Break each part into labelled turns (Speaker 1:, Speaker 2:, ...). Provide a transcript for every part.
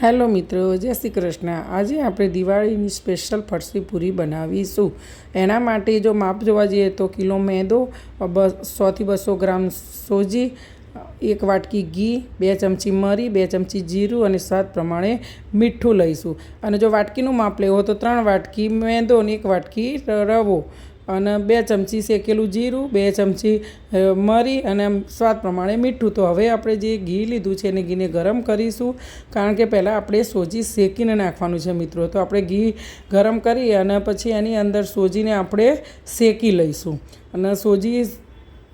Speaker 1: Hello મિત્રો, જય શ્રી કૃષ્ણ. આજે આપણે દિવાળીની સ્પેશિયલ ફરસી પૂરી બનાવીશું. એના માટે જો માપ જોવા જઈએ તો કિલો મેંદો સોથી બસો ગ્રામ સોજી, એક વાટકી ઘી, બે ચમચી મરી, બે ચમચી જીરું અને સ્વાદ પ્રમાણે મીઠું લઈશું. અને જો વાટકીનું માપ લેવો તો ત્રણ વાટકી મેંદો અને એક વાટકી રવો. અને બે ચમચી શેકેલું જીરું, બે ચમચી મરી અને સ્વાદ પ્રમાણે મીઠું. તો હવે આપણે જે ઘી લીધું છે એને ઘીને ગરમ કરીશું. કારણ કે પહેલાં આપણે સોજી શેકીને નાખવાનું છે મિત્રો. તો આપણે ઘી ગરમ કરી અને પછી એની અંદર સોજીને આપણે શેકી લઈશું. અને સોજી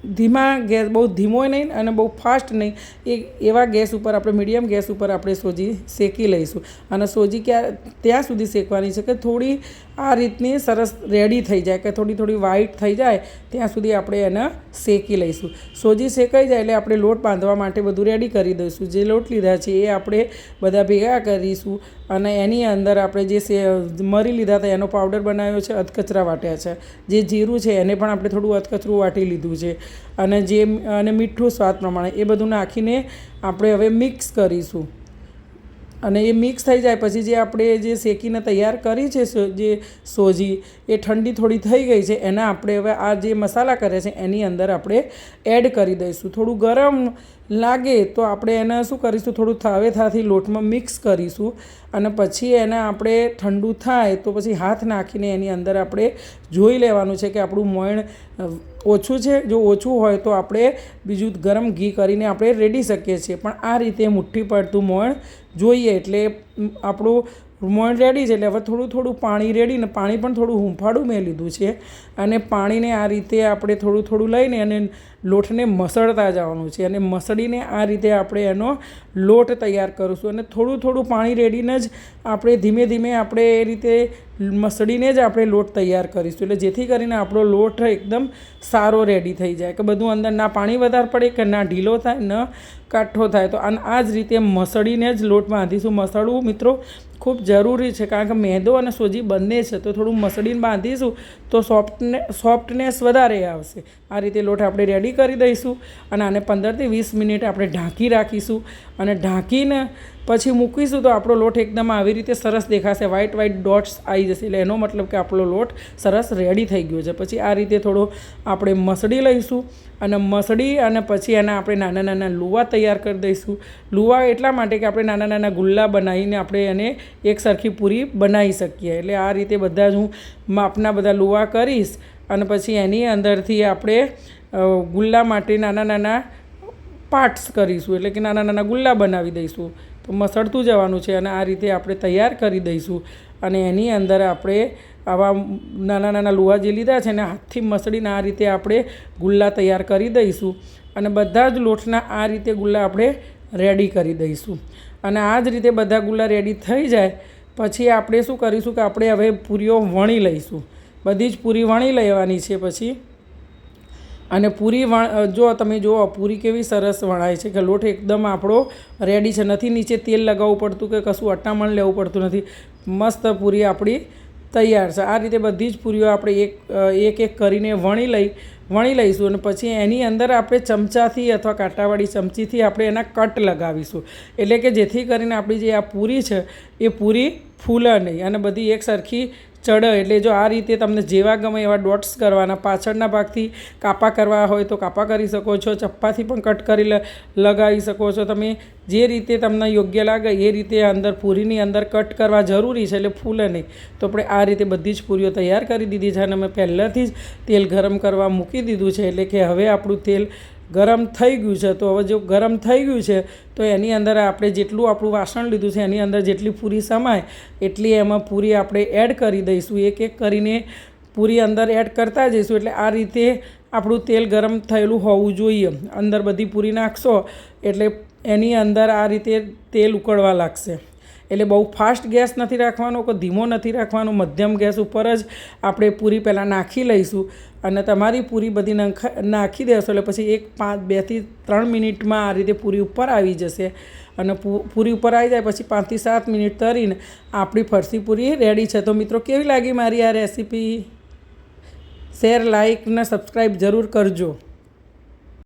Speaker 1: ધીમા ગેસ, બહુ ધીમો નહીં અને બહુ ફાસ્ટ નહીં. એ એવા ગેસ ઉપર આપણે, મીડિયમ ગેસ ઉપર આપણે સોજી શેકી લઈશું. અને સોજી ક્યાં, ત્યાં સુધી શેકવાની છે કે થોડી આ રીતની સરસ રેડી થઈ જાય, કે થોડી થોડી વ્હાઈટ થઈ જાય, ત્યાં સુધી આપણે એને શેકી લઈશું. સોજી શેકાઈ જાય એટલે આપણે લોટ બાંધવા માટે બધું રેડી કરી દઈશું. જે લોટ લીધા છે એ આપણે બધા ભેગા કરીશું. અને એની અંદર આપણે જે મરી લીધા હતા, એનો પાવડર બનાવ્યો છે, અધકચરા વાટ્યા છે. જે જીરું છે, એને પણ આપણે થોડું અધકચરું વાટી લીધું છે. અને જે, અને મીઠું સ્વાદ પ્રમાણે, એ બધું નાખીને આપણે હવે મિક્સ કરીશું. અને એ મિક્સ થઈ જાય. પછી જે આપણે જે શેકીને તૈયાર કરી છે જે સોજી એ ઠંડી થોડી થઈ ગઈ છે. એના આપણે હવે આ જે મસાલા કરે છે એની અંદર આપણે એડ કરી દઈશું. થોડું ગરમ લાગે તો આપણે એને શું કરીશું? થોડું થાવે થાથી લોટમાં મિક્સ કરીશું અને પછી એને આપણે ઠંડુ થાય તો પછી હાથ નાખીને એની અંદર આપણે જોઈ લેવાનું છે કે આપણું મોયણ અ, ઓછું છે, જો ઓછું હોય તો આપણે બીજું ગરમ ઘી કરીને આપણે રેડી શકીએ છીએ. પણ આ રીતે મુઠ્ઠી પડતું મોણ જોઈએ એટલે આપણું મોણ રેડી છે એટલે હવે થોડું થોડું પાણી રેડીને પાણી પણ થોડું હૂંફાળું મેં લીધું છે. અને પાણીને આ રીતે આપણે થોડું થોડું લઈને અને લોટને મસળતા જવાનું છે. અને મસળીને આ રીતે આપણે એનો લોટ તૈયાર કરીશું. અને થોડું થોડું પાણી રેડીને જ આપણે ધીમે ધીમે આપણે એ રીતે મસળીને જ આપણે લોટ તૈયાર કરીશું. એટલે જેથી કરીને આપણો લોટ એકદમ સારો રેડી થઈ જાય. કે બધું અંદર ના પાણી વધારે પડે કે ના ઢીલો થાય, ન કાઠો થાય. તો અને આ જ રીતે મસળીને જ લોટ બાંધીશું મસળવું મિત્રો ખૂબ જરૂરી છે. કારણ કે મેંદો અને સોજી બંને છે. તો થોડું મસળીને બાંધીશું તો સોફ્ટને, સોફ્ટનેસ વધારે આવશે. આ રીતે લોટ આપણે રેડી કરી દઈશું અને આને પંદરથી વીસ મિનિટ આપણે ઢાંકી રાખીશું. અને ઢાંકીને પછી મૂકીશું તો આપણો લોટ એકદમ આવી રીતે સરસ દેખાશે. વ્હાઇટ વ્હાઇટ ડોટ્સ આવી જશે. એટલે એનો મતલબ કે આપણો લોટ સરસ રેડી થઈ ગયો છે. પછી આ રીતે થોડો આપણે મસળી લઈશું અને મસળી અને પછી એના આપણે નાના નાના લુવા તૈયાર કરી દઈશું. લુવા એટલા માટે કે આપણે નાના નાના ગુલ્લા બનાવીને આપણે એને એક સરખી પૂરી બનાવી શકીએ. એટલે આ રીતે બધા જ હું માપના બધા લુવા કરીશ અને પછી એની અંદરથી આપણે ગુલ્લા માટે નાના નાના પાર્ટ્સ કરીશું. એટલે કે નાના નાના ગુલ્લા બનાવી દઈશું. તો મસળતું જવાનું છે અને આ રીતે આપણે તૈયાર કરી દઈશું. અને એની અંદર આપણે આવા નાના નાના લુહા જે લીધા છે ને હાથથી મસળીને આ રીતે આપણે ગુલ્લા તૈયાર કરી દઈશું. અને બધા જ લોટના આ રીતે ગુલ્લા આપણે રેડી કરી દઈશું. અને આ જ રીતે બધા ગુલ્લા રેડી થઈ જાય, પછી આપણે શું કરીશું કે આપણે હવે પૂરીઓ વણી લઈશું. બધી જ પૂરી વણી લેવાની છે પછી. અને પૂરી વણ જો તમે જુઓ, પૂરી કેવી સરસ વણાય છે કે લોટ એકદમ આપણો રેડી છે. નથી નીચે તેલ લગાવવું પડતું કે કશું અટામણ લેવું પડતું નથી. મસ્ત પૂરી આપણી તૈયાર છે. આ રીતે બધી જ પૂરીઓ આપણે એક એક એક કરીને વણી લઈ, વણી લઈશું અને પછી એની અંદર આપણે ચમચાથી અથવા કાંટાવાળી ચમચીથી આપણે એના કટ લગાવીશું. એટલે કે જેથી કરીને આપણી જે આ પૂરી છે, એ પૂરી ફૂલે નહીં અને બધી એક સરખી ચડે એટલે જો આ રીતે તમને જેવા ગમે એવા ડોટ્સ કરવાના, પાછળના ભાગથી કાપા કરવા હોય તો કાપા કરી શકો છો, ચપ્પાથી પણ કટ કરી લગાવી શકો છો. તમે જે રીતે તમને યોગ્ય લાગે એ રીતે અંદર પૂરીની અંદર કટ કરવા જરૂરી છે એટલે ફૂલે નહીં. તો આપણે આ રીતે બધી જ પૂરીઓ તૈયાર કરી દીધી છે અને મેં પહેલાંથી જ તેલ ગરમ કરવા મૂકી દીધું છે એટલે કે હવે આપણું તેલ ગરમ થઈ ગયું છે, તો હવે જો ગરમ થઈ ગયું છે, તો એની અંદર આપણે જેટલું આપણું વાસણ લીધું છે, એની અંદર જેટલી પૂરી સમાય, એટલી એમાં પૂરી આપણે એડ કરી દઈશું. એક એક કરીને પૂરી અંદર એડ કરતા જઈશું, એટલે આ રીતે આપણું તેલ ગરમ થયેલું હોવું જોઈએ. અંદર બધી પૂરી નાખશો, એટલે એની અંદર આ રીતે તેલ ઉકળવા લાગશે. એટલે બહુ ફાસ્ટ ગેસ નથી રાખવાનો કે ધીમો નથી રાખવાનો, મધ્યમ ગેસ ઉપર જ આપણે પૂરી પહેલાં નાખી લઈશું અને તમારી પૂરી બધી નંખા દેશો એટલે પછી એક પાંચ બેથી ત્રણ મિનિટમાં આ રીતે પૂરી ઉપર આવી જશે અને પૂરી ઉપર આવી જાય પછી પાંચથી સાત મિનિટ તરીને આપણી ફરસી પૂરી રેડી છે. તો મિત્રો કેવી લાગી મારી આ રેસીપી? શેર લાઇક ને સબસ્ક્રાઈબ જરૂર કરજો.